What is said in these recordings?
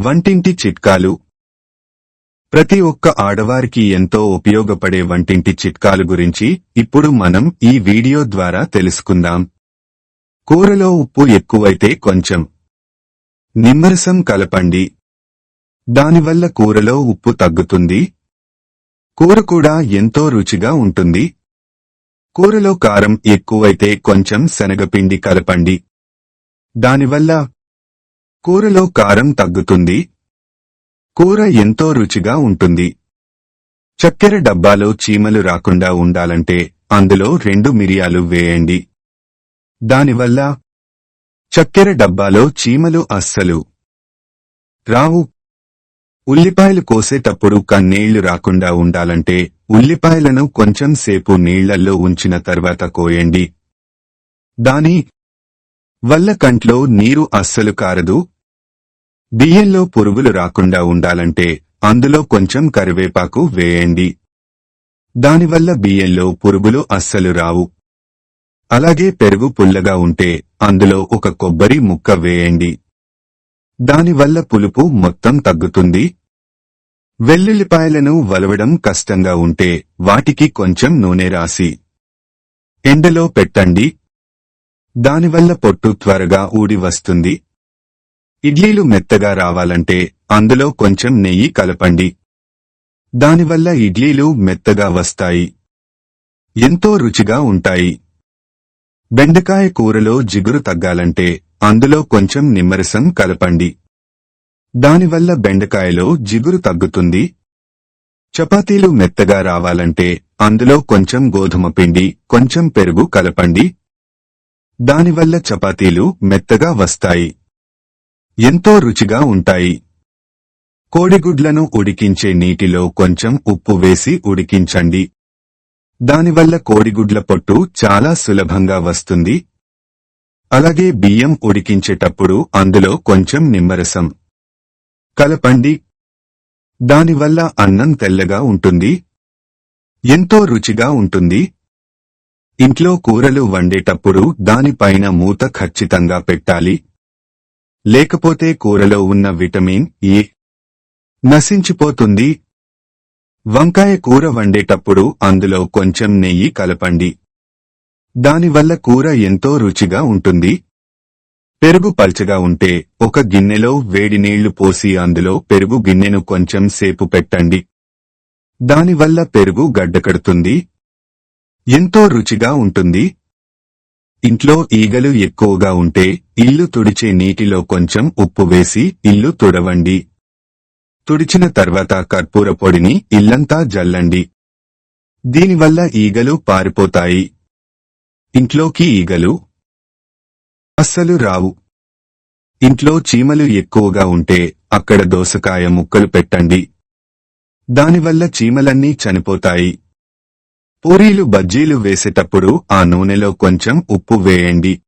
వంటింటి చిట్కాలు. ప్రతి ఒక్క ఆడవారికి ఎంతో ఉపయోగపడే వంటింటి చిట్కాలు గురించి ఇప్పుడు మనం ఈ వీడియో ద్వారా తెలుసుకుందాం. కూరలో ఉప్పు ఎక్కువైతే కొంచెం నిమ్మరసం కలపండి. దానివల్ల కూరలో ఉప్పు తగ్గుతుంది. కూర కూడా ఎంతో రుచిగా ఉంటుంది. కూరలో కారం ఎక్కువైతే కొంచెం శనగపిండి కలపండి. దానివల్ల కూరలో కారం తగ్గుతుంది. కూర ఎంతో రుచిగా ఉంటుంది. చక్కెర డబ్బాలో చీమలు రాకుండా ఉండాలంటే అందులో రెండు మిరియాలు వేయండి. దానివల్ల చక్కెర డబ్బాలో చీమలు అస్సలు రావు. ఉల్లిపాయలు కోసేటప్పుడు కన్నీళ్ళు రాకుండా ఉండాలంటే ఉల్లిపాయలను కొంచెం సేపు నీళ్ళల్లో ఉంచిన తర్వాత కోయండి. దాని వల్ల కంట్లో నీరు అస్సలు కారదు. బియ్యంలో పురుగులు రాకుండా ఉండాలంటే అందులో కొంచెం కరివేపాకు వేయండి. దానివల్ల బియ్యంలో పురుగులు అస్సలు రావు. అలాగే పెరుగు పుల్లగా ఉంటే అందులో ఒక కొబ్బరి ముక్క వేయండి. దానివల్ల పులుపు మొత్తం తగ్గుతుంది. వెల్లుల్లిపాయలను వలవడం కష్టంగా ఉంటే వాటికి కొంచెం నూనె రాసి ఎండలో పెట్టండి. దానివల్ల పొట్టు త్వరగా ఊడి వస్తుంది. ఇడ్లీలు మెత్తగా రావాలంటే అందులో కొంచెం నెయ్యి కలపండి. దానివల్ల ఇడ్లీలు మెత్తగా వస్తాయి. ఎంతో రుచిగా ఉంటాయి. బెండకాయ కూరలో జిగురు తగ్గాలంటే అందులో కొంచెం నిమ్మరసం కలపండి. దానివల్ల బెండకాయలో జిగురు తగ్గుతుంది. చపాతీలు మెత్తగా రావాలంటే అందులో కొంచెం గోధుమ పిండి కొంచెం పెరుగు కలపండి. దానివల్ల చపాతీలు మెత్తగా వస్తాయి. ఎంతో రుచిగా ఉంటాయి. కోడిగుడ్లను ఉడికించే నీటిలో కొంచెం ఉప్పు వేసి ఉడికించండి. దానివల్ల కోడిగుడ్ల పొట్టు చాలా సులభంగా వస్తుంది. అలాగే బియ్యం ఉడికించేటప్పుడు అందులో కొంచెం నిమ్మరసం కలపండి. దానివల్ల అన్నం తెల్లగా ఉంటుంది. ఎంతో రుచిగా ఉంటుంది. ఇంట్లో కూరలు వండేటప్పుడు దానిపైన మూత ఖచ్చితంగా పెట్టాలి. లేకపోతే కూరలో ఉన్న విటమిన్ ఏ నశించిపోతుంది. వంకాయ కూర వండేటప్పుడు అందులో కొంచెం నెయ్యి కలపండి. దానివల్ల కూర ఎంతో రుచిగా ఉంటుంది. పెరుగు పల్చగా ఉంటే ఒక గిన్నెలో వేడి నీళ్ళు పోసి అందులో పెరుగు గిన్నెను కొంచెం సేపు పెట్టండి. దానివల్ల పెరుగు గడ్డకడుతుంది. ఎంతో రుచిగా ఉంటుంది. ఇంట్లో ఈగలు ఎక్కువగా ఉంటే ఇల్లు తుడిచే నీటిలో కొంచెం ఉప్పు వేసి ఇల్లు తుడవండి. తుడిచిన తర్వాత కర్పూర పొడిని ఇల్లంతా జల్లండి. దీనివల్ల ఈగలు పారిపోతాయి. ఇంట్లోకి ఈగలు అస్సలు రావు. ఇంట్లో చీమలు ఎక్కువగా ఉంటే అక్కడ దోసకాయ ముక్కలు పెట్టండి. దానివల్ల చీమలన్నీ చనిపోతాయి. పూరీలు బజ్జీలు వేసేటప్పుడు ఆ నూనెలో కొంచెం ఉప్పు వేయండి.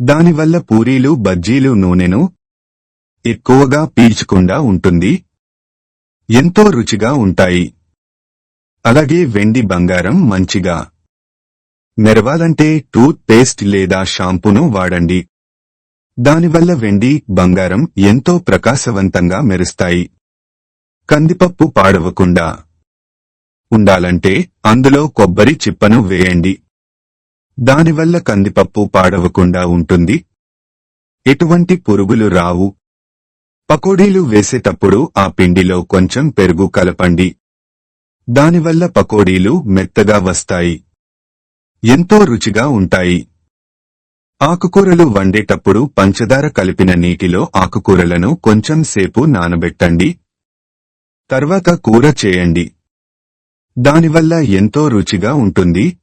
దానివల్ల పూరీలు బజ్జీలు నూనెను ఎక్కువగా పీల్చకుండా ఉంటుంది. ఎంతో రుచిగా ఉంటాయి. అలాగే వెండి బంగారం మంచిగా మెరవాలంటే టూత్ పేస్ట్ లేదా షాంపూను వాడండి. దానివల్ల వెండి బంగారం ఎంతో ప్రకాశవంతంగా మెరుస్తాయి. కందిపప్పు పాడవకుండా ఉండాలంటే అందులో కొబ్బరి చిప్పను వేయండి. దానివల్ల కందిపప్పు పాడవకుండా ఉంటుంది. ఎటువంటి పురుగులు రావు. పకోడీలు వేసేటప్పుడు ఆ పిండిలో కొంచెం పెరుగు కలపండి. దానివల్ల పకోడీలు మెత్తగా వస్తాయి. ఎంతో రుచిగా ఉంటాయి. ఆకుకూరలు వండేటప్పుడు పంచదార కలిపిన నీటిలో ఆకుకూరలను కొంచెం సేపు నానబెట్టండి. తర్వాత కూర చేయండి. దానివల్ల ఎంతో రుచిగా ఉంటుంది.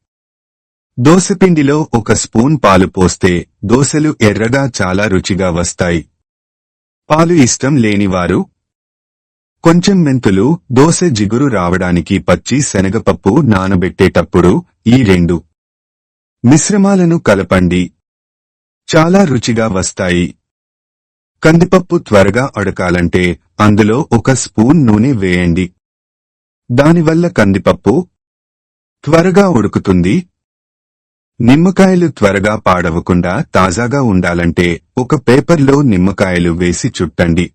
దోసపిండిలో ఒక స్పూన్ పాలు పోస్తే దోశలు ఎర్రగా చాలా రుచిగా వస్తాయి. పాలు ఇష్టం లేనివారు కొంచెం మెంతులు దోస జిగురు రావడానికి పచ్చి శనగపప్పు నానబెట్టేటప్పుడు ఈ రెండు మిశ్రమాలను కలపండి. చాలా రుచిగా వస్తాయి. కందిపప్పు త్వరగా అడకాలంటే అందులో ఒక స్పూన్ నూనె వేయండి. దానివల్ల కందిపప్పు త్వరగా ఉడుకుతుంది. నిమ్మకాయలు త్వరగా పాడవకుండా తాజాగా ఉండాలంటే ఒక పేపర్లో నిమ్మకాయలు వేసి చుట్టండి.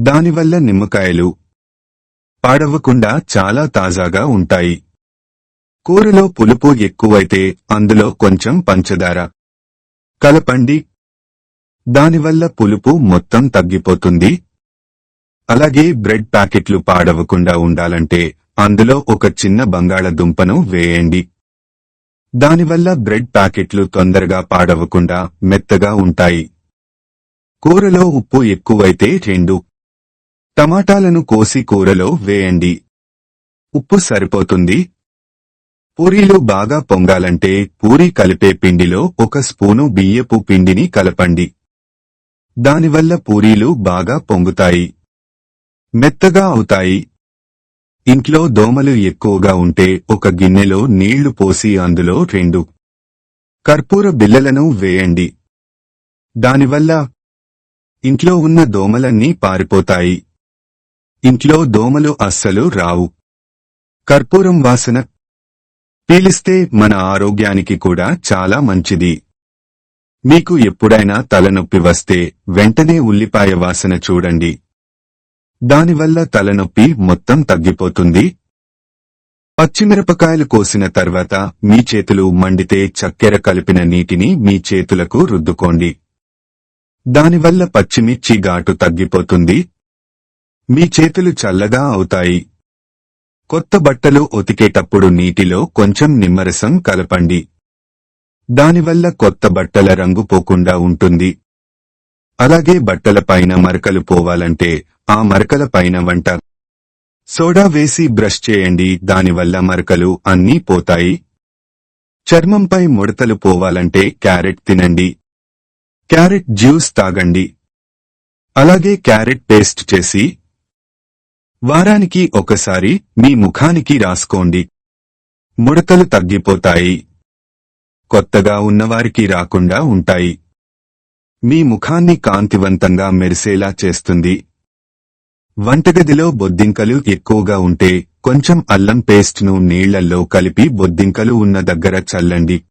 దానివల్ల నిమ్మకాయలు పాడవకుండా చాలా తాజాగా ఉంటాయి. కూరలో పులుపు ఎక్కువైతే అందులో కొంచెం పంచదార కలపండి. దానివల్ల పులుపు మొత్తం తగ్గిపోతుంది. అలాగే బ్రెడ్ ప్యాకెట్లు పాడవకుండా ఉండాలంటే అందులో ఒక చిన్న బంగాళదుంపను వేయండి. దానివల్ల బ్రెడ్ ప్యాకెట్లు తొందరగా పాడవకుండా మెత్తగా ఉంటాయి. కూరలో ఉప్పు ఎక్కువైతే రెండు. టమాటాలను కోసి కూరలో వేయండి. ఉప్పు సరిపోతుంది. పూరీలు బాగా పొంగాలంటే పూరీ కలిపే పిండిలో ఒక స్పూను బియ్యపు పిండిని కలపండి. దానివల్ల పూరీలు బాగా పొంగుతాయి. మెత్తగా అవుతాయి. ఇంట్లో దోమలు ఎక్కువగా ఉంటే ఒక గిన్నెలో నీళ్ళు పోసి అందులో రెండు కర్పూర బిల్లలను వేయండి. దానివల్ల ఇంట్లో ఉన్న దోమలన్నీ పారిపోతాయి. ఇంట్లో దోమలు అస్సలు రావు. కర్పూరం వాసన పీలిస్తే మన ఆరోగ్యానికి కూడా చాలా మంచిది. మీకు ఎప్పుడైనా తలనొప్పి వస్తే వెంటనే ఉల్లిపాయ వాసన చూడండి. దానివల్ల తలనొప్పి మొత్తం తగ్గిపోతుంది. పచ్చిమిరపకాయలు కోసిన తర్వాత మీ చేతులు మండితే చక్కెర కలిపిన నీటిని మీ చేతులకు రుద్దుకోండి. దానివల్ల పచ్చిమిర్చి ఘాటు తగ్గిపోతుంది. మీ చేతులు చల్లగా అవుతాయి. కొత్త బట్టలు ఉతికేటప్పుడు నీటిలో కొంచెం నిమ్మరసం కలపండి. దానివల్ల కొత్త బట్టల రంగు పోకుండా ఉంటుంది. అలాగే బట్టల పైన మరకలు పోవాలంటే ఆ మరకల పైన వంట. సోడా వేసి బ్రష్ చేయండి దానివల్ల మరకలు అన్నీ పోతాయి. చర్మంపై ముడతలు పోవాలంటే క్యారెట్ తినండి. క్యారెట్ జ్యూస్ తాగండి. అలాగే క్యారెట్ పేస్ట్ చేసి వారానికి ఒకసారి మీ ముఖానికి రాసుకోండి. ముడతలు తగ్గిపోతాయి. కొత్తగా ఉన్నవారికి రాకుండా ఉంటాయి. మీ ముఖాన్ని కాంతివంతంగా మెరిసేలా చేస్తుంది. వంటగదిలో బొద్దింకలు ఎక్కువగా ఉంటే కొంచెం అల్లం పేస్ట్ను నీళ్ళల్లో కలిపి బొద్దింకలు ఉన్న దగ్గర చల్లండి.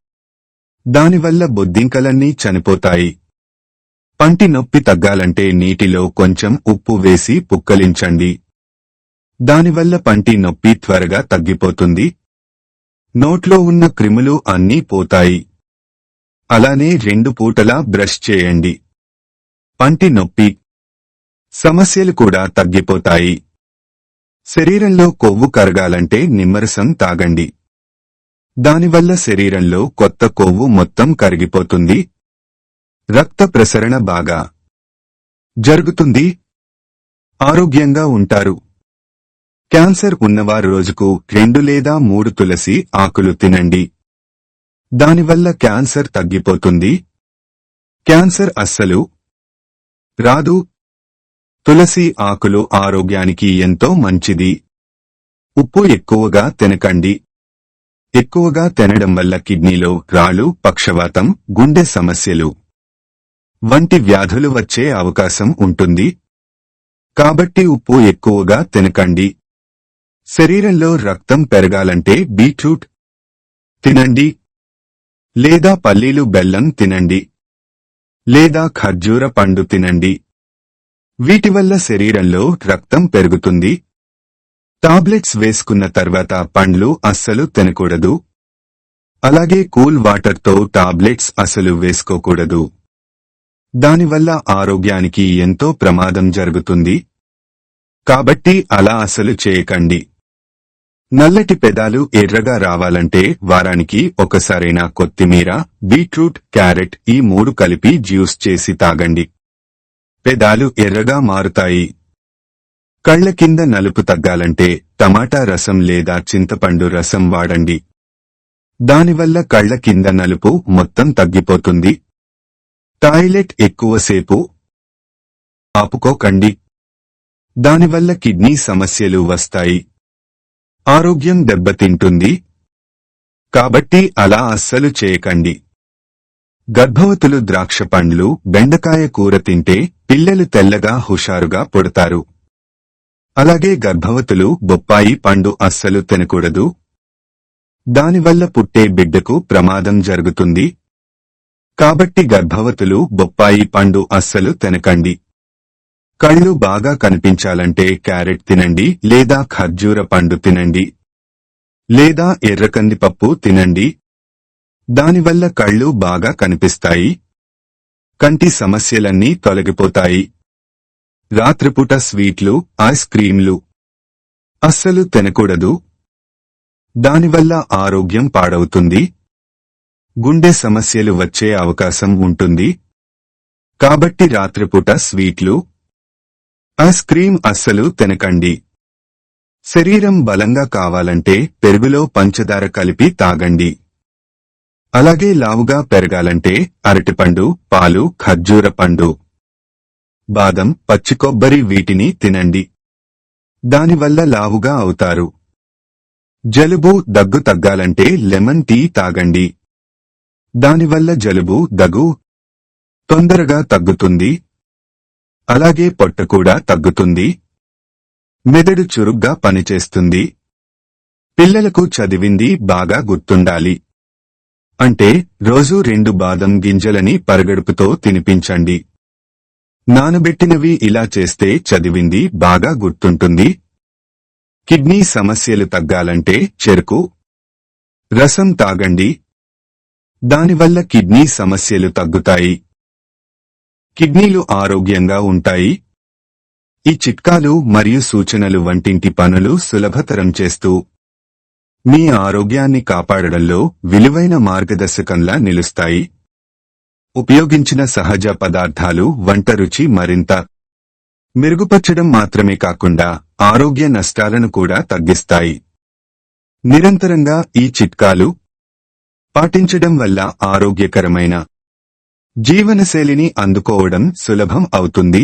దానివల్ల బొద్దింకలన్నీ చనిపోతాయి. పంటి నొప్పి తగ్గాలంటే నీటిలో కొంచెం ఉప్పు వేసి పుక్కలించండి. దానివల్ల పంటి నొప్పి త్వరగా తగ్గిపోతుంది. నోట్లో ఉన్న క్రిములు అన్నీ పోతాయి. అలానే రెండు పూటలా బ్రష్ చేయండి. పంటి నొప్పి సమస్యలు కూడా తగ్గిపోతాయి. శరీరంలో కొవ్వు కరగాలంటే నిమ్మరసం తాగండి. దానివల్ల శరీరంలో కొత్త కొవ్వు మొత్తం కరిగిపోతుంది. రక్త ప్రసరణ బాగా జరుగుతుంది. ఆరోగ్యంగా ఉంటారు. క్యాన్సర్ ఉన్నవారు రోజుకు రెండు లేదా మూడు తులసి ఆకులు తినండి. దానివల్ల క్యాన్సర్ తగ్గిపోతుంది. క్యాన్సర్ అస్సలు రాదు. తులసి ఆకులు ఆరోగ్యానికి ఎంతో మంచిది. ఉప్పు ఎక్కువగా తినకండి. ఎక్కువగా తినడం వల్ల కిడ్నీలో రాళ్ళు పక్షవాతం గుండె సమస్యలు వంటి వ్యాధులు వచ్చే అవకాశం ఉంటుంది. కాబట్టి ఉప్పు ఎక్కువగా తినకండి. శరీరంలో రక్తం పెరగాలంటే బీట్రూట్ తినండి. లేదా పల్లీలు బెల్లం తినండి. లేదా ఖర్జూర పండు తినండి. వీటి వల్ల శరీరంలో రక్తం పెరుగుతుంది. టాబ్లెట్స్ వేసుకున్న తర్వాత పండ్లు అస్సలు తినకూడదు. అలాగే కూల్ వాటర్తో టాబ్లెట్స్ అసలు వేసుకోకూడదు. దానివల్ల ఆరోగ్యానికి ఎంతో ప్రమాదం జరుగుతుంది. కాబట్టి అలా అసలు చేయకండి. నల్లటి పెదాలు ఎర్రగా రావాలంటే వారానికి ఒకసారైనా కొత్తిమీర బీట్రూట్ క్యారెట్ ఈ మూడు కలిపి జ్యూస్ చేసి తాగండి. పెదాలు ఎర్రగా మారుతాయి. కళ్ళ కింద నలుపు తగ్గాలంటే టమాటా రసం లేదా చింతపండు రసం వాడండి. దానివల్ల కళ్ళ కింద నలుపు మొత్తం తగ్గిపోతుంది. టాయిలెట్ ఎక్కువసేపు ఆపుకోకండి. దానివల్ల కిడ్నీ సమస్యలు వస్తాయి. ఆరోగ్యం దెబ్బతింటుంది. కాబట్టి అలా అస్సలు చేయకండి. గర్భవతులు ద్రాక్ష పండ్లు బెండకాయ కూర తింటే పిల్లలు తెల్లగా హుషారుగా పుడతారు. అలాగే గర్భవతులు బొప్పాయి పండు అస్సలు తినకూడదు. దానివల్ల పుట్టే బిడ్డకు ప్రమాదం జరుగుతుంది. కాబట్టి గర్భవతులు బొప్పాయి పండు అస్సలు తినకండి. కళ్ళు బాగా కనిపించాలంటే క్యారెట్ తినండి లేదా ఖర్జూర పండు తినండి. లేదా ఎర్రకందిపప్పు తినండి. దానివల్ల కళ్ళు బాగా కనిపిస్తాయి. కంటి సమస్యలన్నీ తొలగిపోతాయి. రాత్రిపూట స్వీట్లు ఐస్ క్రీంలు అస్సలు తినకూడదు. దానివల్ల ఆరోగ్యం పాడవుతుంది. గుండె సమస్యలు వచ్చే అవకాశం ఉంటుంది. కాబట్టి రాత్రిపూట స్వీట్లు. ఐస్ క్రీం అస్సలు తినకండి. శరీరం బలంగా కావాలంటే పెరుగులో పంచదార కలిపి తాగండి. అలాగే లావుగా పెరగాలంటే అరటిపండు పాలు ఖర్జూర పండు. బాదం పచ్చి కొబ్బరి వీటిని తినండి. దానివల్ల లావుగా అవుతారు. జలుబు దగ్గు తగ్గాలంటే లెమన్ టీ తాగండి. దానివల్ల జలుబు దగ్గు తొందరగా తగ్గుతుంది. అలాగే పొట్ట కూడా తగ్గుతుంది. మెదడు చురుగ్గా పనిచేస్తుంది. పిల్లలకు చదివింది బాగా గుర్తుండాలి. అంటే రోజూ రెండు బాదం గింజలని పరగడుపుతో తినిపించండి. నానబెట్టినవి ఇలా చేస్తే చదివింది బాగా గుర్తుంటుంది. కిడ్నీ సమస్యలు తగ్గాలంటే చెరుకు రసం తాగండి. దానివల్ల కిడ్నీ సమస్యలు తగ్గుతాయి. కిడ్నీలు ఆరోగ్యంగా ఉంటాయి. ఈ చిట్కాలు మరియు సూచనలు వంటింటి పనులు సులభతరం చేస్తూ మీ ఆరోగ్యాన్ని కాపాడడంలో విలువైన మార్గదర్శకంలా నిలుస్తాయి. ఉపయోగించిన సహజ పదార్థాలు వంట రుచి మరింత మెరుగుపరచడం మాత్రమే కాకుండా ఆరోగ్య నష్టాలను కూడా తగ్గిస్తాయి. నిరంతరంగా ఈ చిట్కాలు పాటించడం వల్ల ఆరోగ్యకరమైన జీవనశైలిని అందుకోవడం సులభం అవుతుంది.